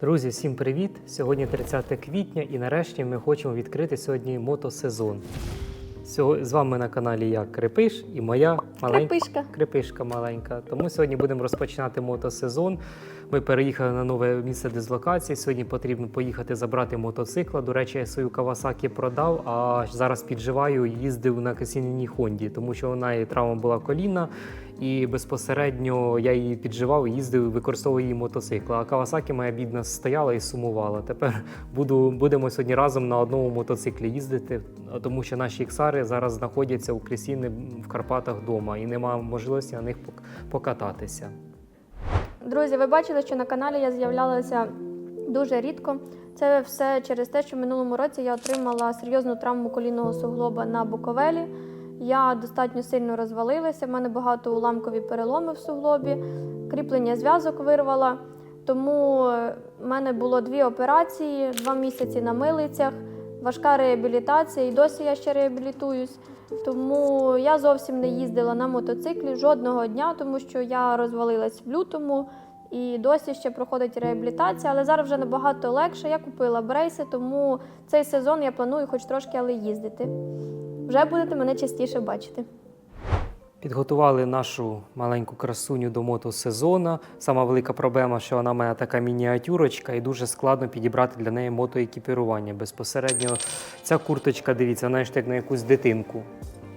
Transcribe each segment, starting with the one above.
Друзі, всім привіт! Сьогодні 30 квітня і нарешті ми хочемо відкрити сьогодні мотосезон. З вами на каналі я Крепиш і моя маленька Крепишка. крепишка маленька. Тому сьогодні будемо розпочинати мотосезон. Ми переїхали на нове місце дислокації. Сьогодні потрібно поїхати забрати мотоцикла. До речі, я свою Кавасакі продав, а зараз підживаю. Їздив на Касініній Хонді, тому що вона і травма була коліна. І безпосередньо я її підживав, їздив, використовував її мотоцикл. А Кавасакі моя бідна стояла і сумувала. Тепер буду, будемо сьогодні разом на одному мотоциклі їздити, тому що наші іксари зараз знаходяться у Кресіни в Карпатах вдома і немає можливості на них пок- покататися. Друзі, ви бачили, що на каналі я з'являлася дуже рідко. Це все через те, що в минулому році я отримала серйозну травму колінного суглоба на Буковелі. Я достатньо сильно розвалилася, в мене багато уламкові переломи в суглобі, кріплення зв'язок вирвала. Тому е, в мене було дві операції, два місяці на милицях, важка реабілітація, і досі я ще реабілітуюсь. Тому я зовсім не їздила на мотоциклі жодного дня, тому що я розвалилась в лютому і досі ще проходить реабілітація, але зараз вже набагато легше. Я купила брейси, тому цей сезон я планую хоч трошки, але їздити. Вже будете мене частіше бачити. Підготували нашу маленьку красуню до мотосезону. Сама велика проблема, що вона в мене така мініатюрочка, і дуже складно підібрати для неї мотоекіпірування. Безпосередньо ця курточка, дивіться, вона ж як на якусь дитинку.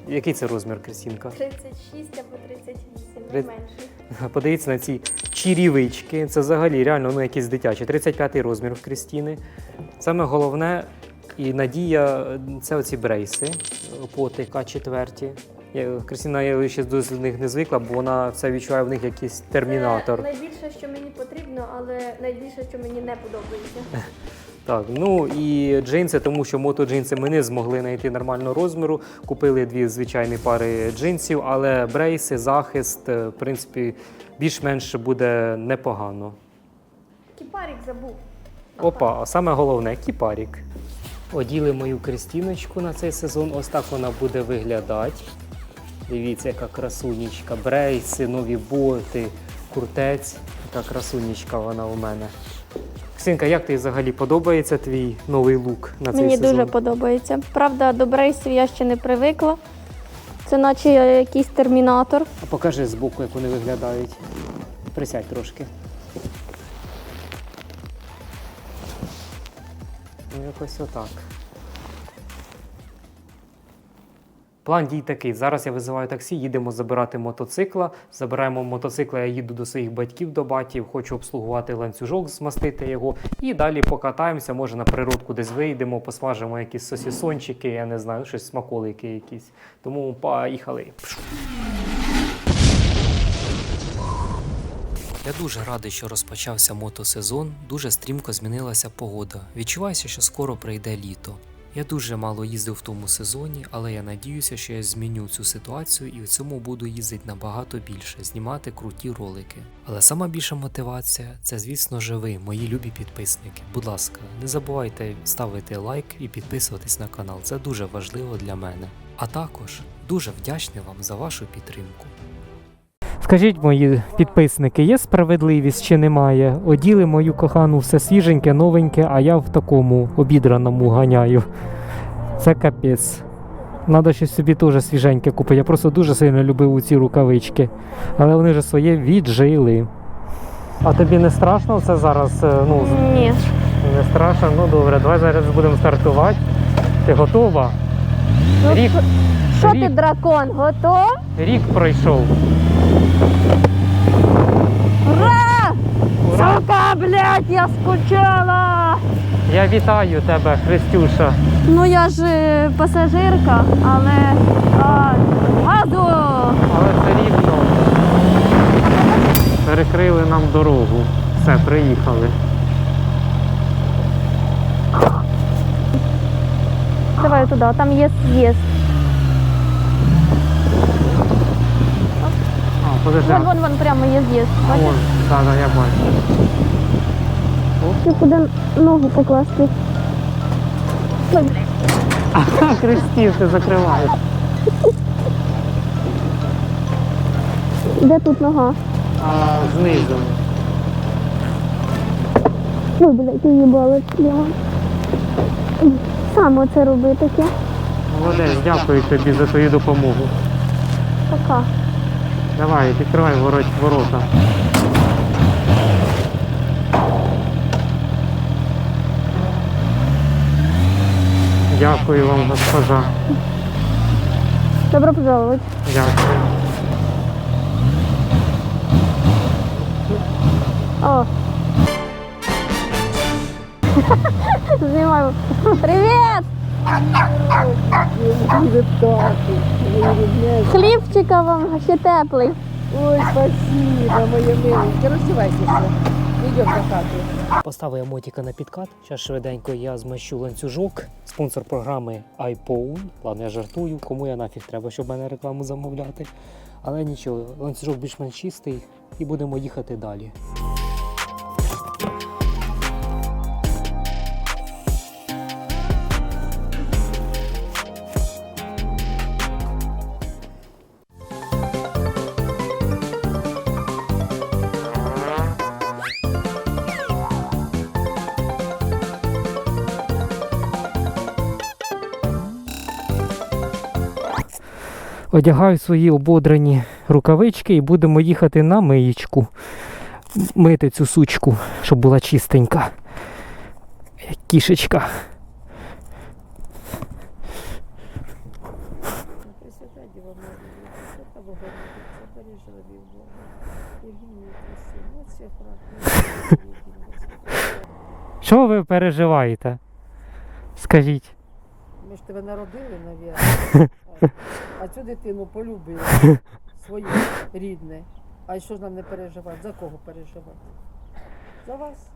Який це розмір, Крістінка? 36 або 38, Три- Подивіться на ці чирівички. Це взагалі реально ну, якісь дитячі. 35-й розмір в Крістіни. Саме головне і надія це оці брейси поти К4. Я- ще до них не звикла, бо вона все відчуває в них якийсь термінатор. Це найбільше, що мені потрібно, але найбільше, що мені не подобається. Так, ну і джинси, тому що мотоджинси ми не змогли знайти нормального розміру. Купили дві звичайні пари джинсів, але брейси, захист, е, в принципі, більш-менш буде непогано. Кіпарік забув. Опа, а саме головне кіпарік. Оділи мою крістіночку на цей сезон. Ось так вона буде виглядати. Дивіться, яка красунечка. Брейси, нові боти, куртець. Така красунечка вона у мене. Ксінка, як тобі взагалі подобається твій новий лук на цей Мені сезон? дуже подобається. Правда, до брейсів я ще не привикла. Це наче якийсь термінатор. А покажи збоку, як вони виглядають. Присядь трошки. Якось отак. План дій такий. Зараз я визиваю таксі, їдемо забирати мотоцикла. Забираємо мотоцикла, я їду до своїх батьків до батьків, хочу обслугувати ланцюжок, змастити його. І далі покатаємося, може на природку десь вийдемо, посмажимо якісь сосісончики, я не знаю, щось смаколики якісь. Тому поїхали. Я дуже радий, що розпочався мотосезон. Дуже стрімко змінилася погода. Відчувається, що скоро прийде літо. Я дуже мало їздив в тому сезоні, але я надіюся, що я зміню цю ситуацію і в цьому буду їздити набагато більше, знімати круті ролики. Але сама більша мотивація це, звісно ж, ви, мої любі підписники. Будь ласка, не забувайте ставити лайк і підписуватись на канал. Це дуже важливо для мене. А також дуже вдячний вам за вашу підтримку. Скажіть, мої підписники, є справедливість чи немає? Оділи мою кохану все свіженьке, новеньке, а я в такому обідраному ганяю. Це капець. Надо щось собі теж свіженьке купити. Я просто дуже сильно любив ці рукавички. Але вони вже своє віджили. А тобі не страшно це зараз? е, Ну, Ні. не страшно. Ну добре, давай зараз будемо стартувати. Ти готова? Ну, Рік, Що ти, рік. дракон, готов? рік пройшов. Ура! Сука, блядь, я скучала! Я вітаю тебе, Христюша. Ну я ж е, пасажирка, але а, газу! Але все рівно перекрили нам дорогу. Все, приїхали. Давай туди, там є з'їзд. Подожди. Вон, вон, вон, прямо є з'їзд. Бачиш? Вон, так, так, я бачу. Ти куди ногу покласти? Ой, блядь. Христів, ти закриваєш. Де тут нога? А, знизу. Ой, блядь, її балець, бля. Сам оце роби таке. Молодець, дякую тобі за твою допомогу. Пока. Давай, відкривай ворот, ворота. Дякую вам, госпожа. Добро пожаловать. Дякую. О. Знімаю. Привіт! Хлібчика вам ще теплий. Ой, спасибо, моя миленька. Роздівайтеся. Йдемо до хати. Поставив я мотика на підкат. Зараз швиденько я змащу ланцюжок. Спонсор програми iPhone. Ладно, я жартую, кому я нафіг треба, щоб мене рекламу замовляти. Але нічого, ланцюжок більш-менш чистий і будемо їхати далі. Одягаю свої ободрані рукавички і будемо їхати на миєчку. Мити цю сучку, щоб була чистенька. Як кішечка. Що ви переживаєте? Скажіть. Ми ж тебе народили, навірно. А цю дитину полюбили своє рідне. А що ж нам не переживати? За кого переживати? За вас.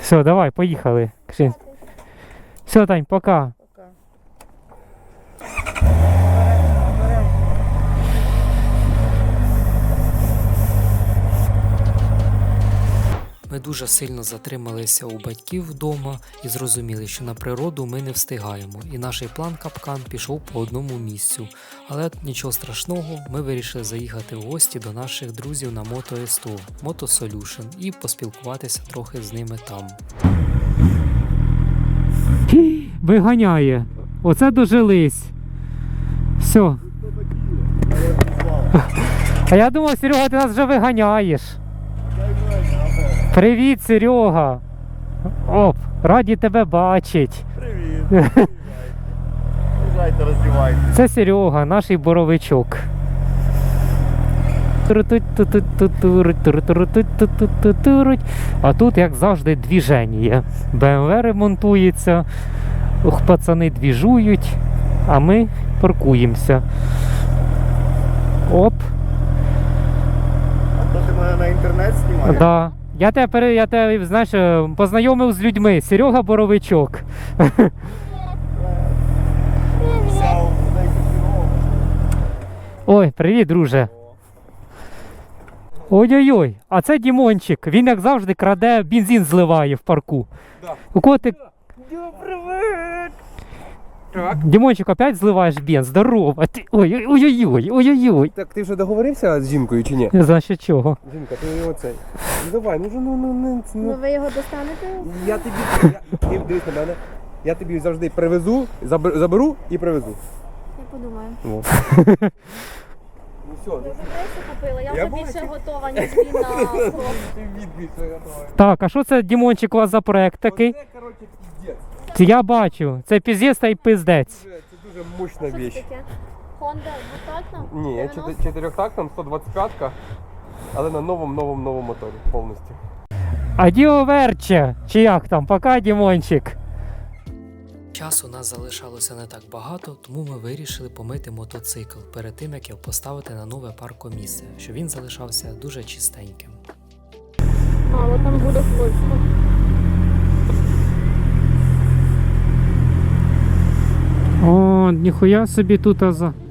Все, давай, поїхали. Все, Тань, пока. Пока. Ми дуже сильно затрималися у батьків вдома і зрозуміли, що на природу ми не встигаємо, і наш план капкан пішов по одному місцю. Але нічого страшного, ми вирішили заїхати в гості до наших друзів на Moto S100 Moto Solution і поспілкуватися трохи з ними там. Виганяє. Оце дожились. Все. А я думав, Серега, ти нас вже виганяєш. Привіт, Серега. Оп, раді тебе бачить. Привіт. Приїжджайте, роздівайте. Це Серега, наш боровичок. А тут, як завжди, двіження. БМВ ремонтується, ух, пацани двіжують, а ми паркуємося. Оп, А то ти мене на інтернет знімаєш? да. Я тебе, пере- я тебе знаєш, е, познайомив з людьми. Серега Боровичок. Ой, привіт, друже. Ой-ой-ой, а це Дімончик. Він, як завжди, краде бензин зливає в парку. Да. У кого ти. Так. Дімончик, опять зливаєш бенз. Здорово. Ти... Ой, ой-ой-ой, ой-ой-ой. Так ти вже договорився з жінкою чи ні? Значить чого? Жінка, ти оцей. Ну давай, ну вже ну ну ну, Ну ну. ви його достанете? Я тобі я, ти дивись на мене. Я тобі завжди привезу, забер- заберу і привезу. Я подумаю. Ну. Ну все, Ви вже пресу купили, я, Я вже більше готова, ніж він на фронт. ти відбій своє готове. Так, а що це Дімончик у вас за проект такий? Оце, коротше. Це я бачу. Це піздець та й пиздець. Це, дуже мощна Що це віч. таке? Honda двотактна? Ні, 90? чотир- чотирьохтактна, 125-ка, але на новому новому новому моторі повністю. Адіо Верче! Чи як там? Пока, Дімончик. Часу нас залишалося не так багато, тому ми вирішили помити мотоцикл перед тим, як його поставити на нове паркомісце, щоб він залишався дуже чистеньким. А, от там буде хлопчик. О, ніхуя собі тут аза. за.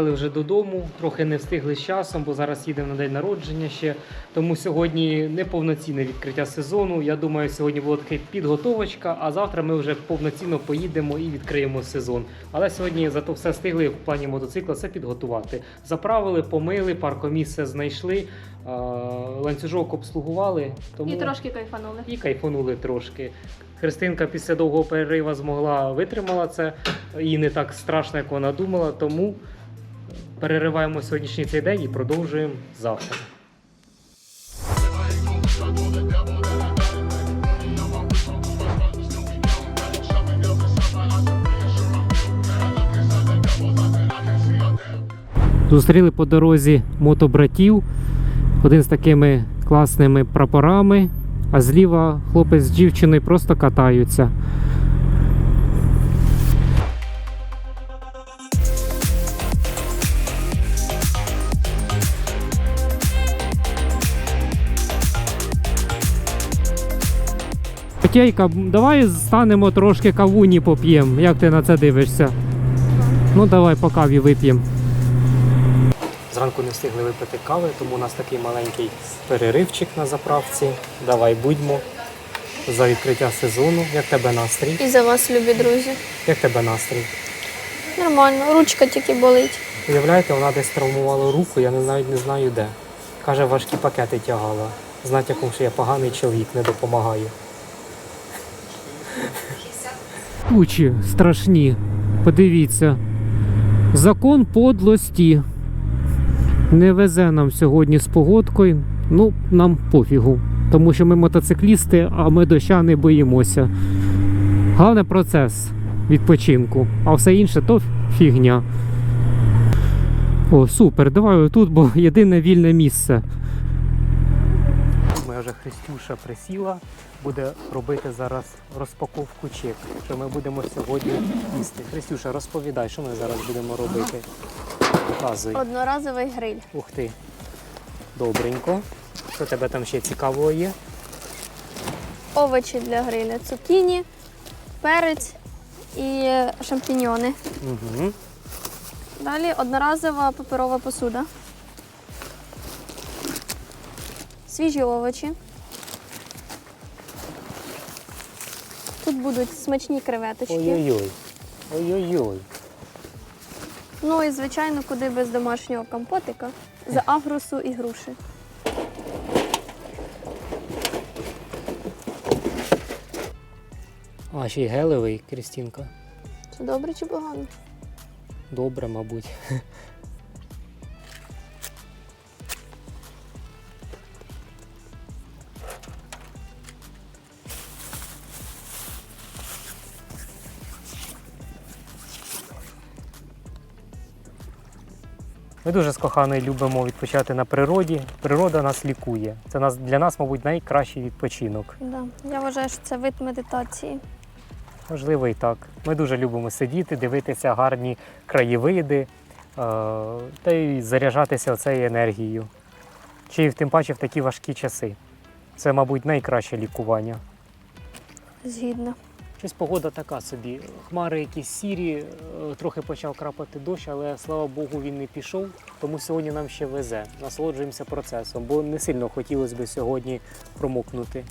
Приїхали вже додому, трохи не встигли з часом, бо зараз їдемо на день народження ще. Тому сьогодні неповноцінне відкриття сезону. Я думаю, сьогодні була така підготовочка, а завтра ми вже повноцінно поїдемо і відкриємо сезон. Але сьогодні зато все встигли в плані мотоцикла все підготувати. Заправили, помили, паркомісце знайшли, ланцюжок обслугували. Тому І трошки кайфанули. і кайфанули трошки. Христинка після довгого перерива змогла витримала це і не так страшно, як вона думала. Тому перериваємо сьогоднішній цей день і продовжуємо завтра. Зустріли по дорозі мотобратів, один з такими класними прапорами, а зліва хлопець з дівчиною просто катаються. Котейка, давай станемо трошки кавуні поп'ємо. Як ти на це дивишся? Ну давай по каві вип'ємо. Зранку не встигли випити кави, тому у нас такий маленький переривчик на заправці. Давай будьмо за відкриття сезону. Як тебе настрій? І за вас, любі друзі. Як тебе настрій? Нормально, ручка тільки болить. Уявляєте, вона десь травмувала руку, я навіть не знаю де. Каже, важкі пакети тягала. З натяком, що я поганий чоловік, не допомагаю. Тучі страшні. Подивіться. Закон подлості. Не везе нам сьогодні з погодкою. Ну, нам пофігу. Тому що ми мотоциклісти, а ми доща не боїмося. Головне процес відпочинку, а все інше то фігня. О, супер, давай тут, бо єдине вільне місце. Вже Христюша присіла, буде робити зараз розпаковку чек, що ми будемо сьогодні їсти. Христюша, розповідай, що ми зараз будемо робити. Показуй. Одноразовий гриль. Ух ти. Добренько. Що тебе там ще цікавого є? Овочі для гриля, цукіні, перець і шампіньйони. Угу. Далі одноразова паперова посуда. Свіжі овочі. Тут будуть смачні креветочки. Ой-ой-ой. Ой-ой-ой. Ну і звичайно, куди без домашнього компотика з агрусу і груші. А, ще й гелевий, Крістінка. Це добре чи погано? Добре, мабуть. Ми дуже з коханою любимо відпочивати на природі. Природа нас лікує. Це нас для нас, мабуть, найкращий відпочинок. Да. Я вважаю, що це вид медитації. Можливо, і так. Ми дуже любимо сидіти, дивитися гарні краєвиди е, та й заряджатися цією енергією. Чи тим паче в такі важкі часи. Це, мабуть, найкраще лікування. Згідно. Щось погода така собі. Хмари якісь сірі, е, трохи почав крапати дощ, але слава Богу, він не пішов. Тому сьогодні нам ще везе. Насолоджуємося процесом, бо не сильно хотілося б сьогодні промокнути.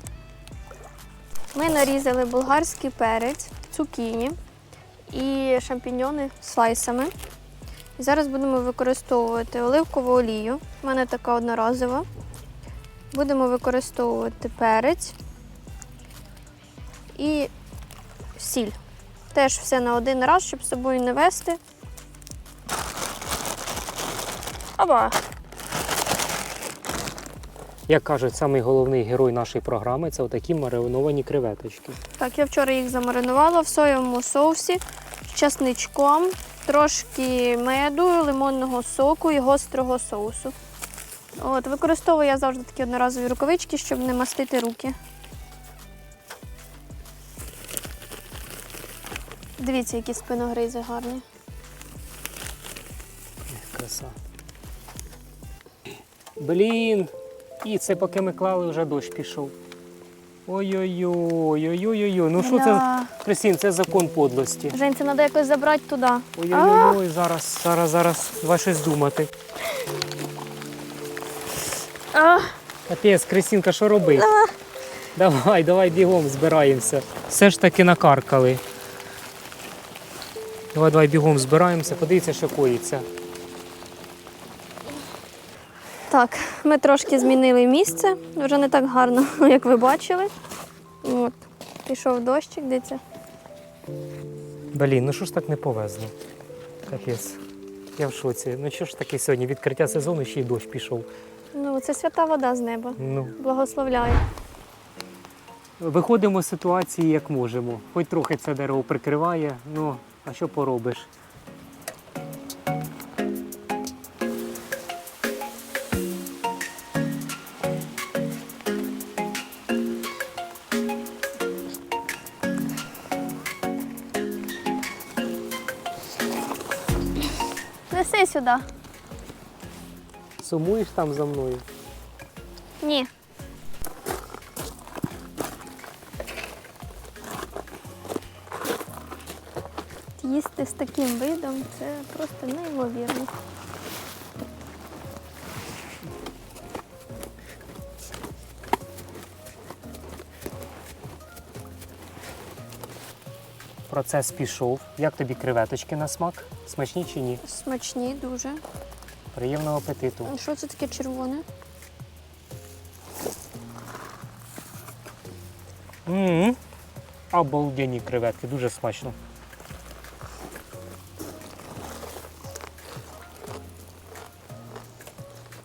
Ми нарізали болгарський перець, цукіні і шампіньйони слайсами. Зараз будемо використовувати оливкову олію. У мене така одноразова. Будемо використовувати перець і сіль. Теж все на один раз, щоб з собою не вести. Аба! Як кажуть, самий головний герой нашої програми це отакі мариновані креветочки. Так, я вчора їх замаринувала в соєвому соусі з часничком, трошки меду, лимонного соку і гострого соусу. От, використовую я завжди такі одноразові рукавички, щоб не мастити руки. Дивіться, які спиногризи гарні. Краса. Блін! І це поки ми клали, вже дощ пішов. Ой-ой-ой, ой-ой-ой. Ну що це? Крисін, це закон подлості. Жень, це треба якось забрати туди. Ой-ой-ой, зараз, зараз, зараз. Давай щось думати. А, Капець, Крисінка, що робить? Давай, давай бігом збираємося. Все ж таки накаркали. Давай, давай бігом збираємося, подивіться, що коїться. Так, ми трошки змінили місце. Вже не так гарно, як ви бачили. От. Пішов дощик, дивіться. Блін, ну що ж так не повезло? Капець. Я в шоці. Ну що ж таке сьогодні? Відкриття сезону ще й дощ пішов. Ну, це свята вода з неба. Ну, Благословляю. виходимо з ситуації як можемо. Хоч трохи це дерево прикриває, ну а що поробиш? Неси сюди. Сумуєш там за мною? Ні. Їсти з таким видом це просто неймовірно. Процес пішов. Як тобі креветочки на смак? Смачні чи ні? Смачні дуже. Приємного апетиту. А Що це таке червоне? м Обалденні креветки, дуже смачно.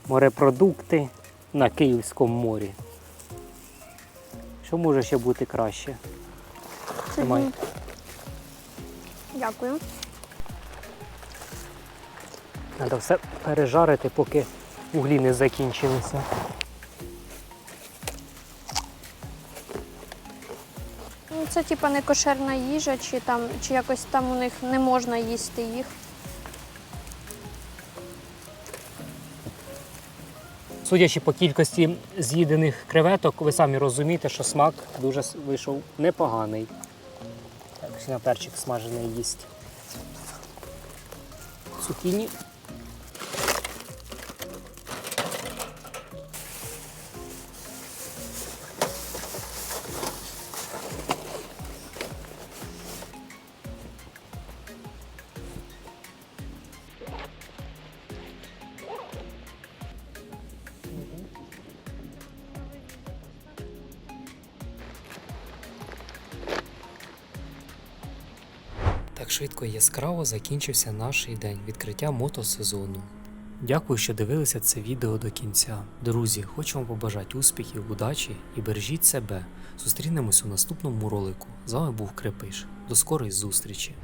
Морепродукти на Київському морі. Що може ще бути краще? Тримай. Дякую. Треба все пережарити, поки углі не закінчилися. Ну, це типа не кошерна їжа, чи там, чи якось там у них не можна їсти їх. Судячи по кількості з'їдених креветок, ви самі розумієте, що смак дуже вийшов непоганий. Так, на перчик смажений їсть. Цукіні. Так швидко і яскраво закінчився наш день відкриття мотосезону. Дякую, що дивилися це відео до кінця. Друзі, хочу вам побажати успіхів, удачі і бережіть себе. Зустрінемось у наступному ролику. З вами був Крепиш. До скорої зустрічі!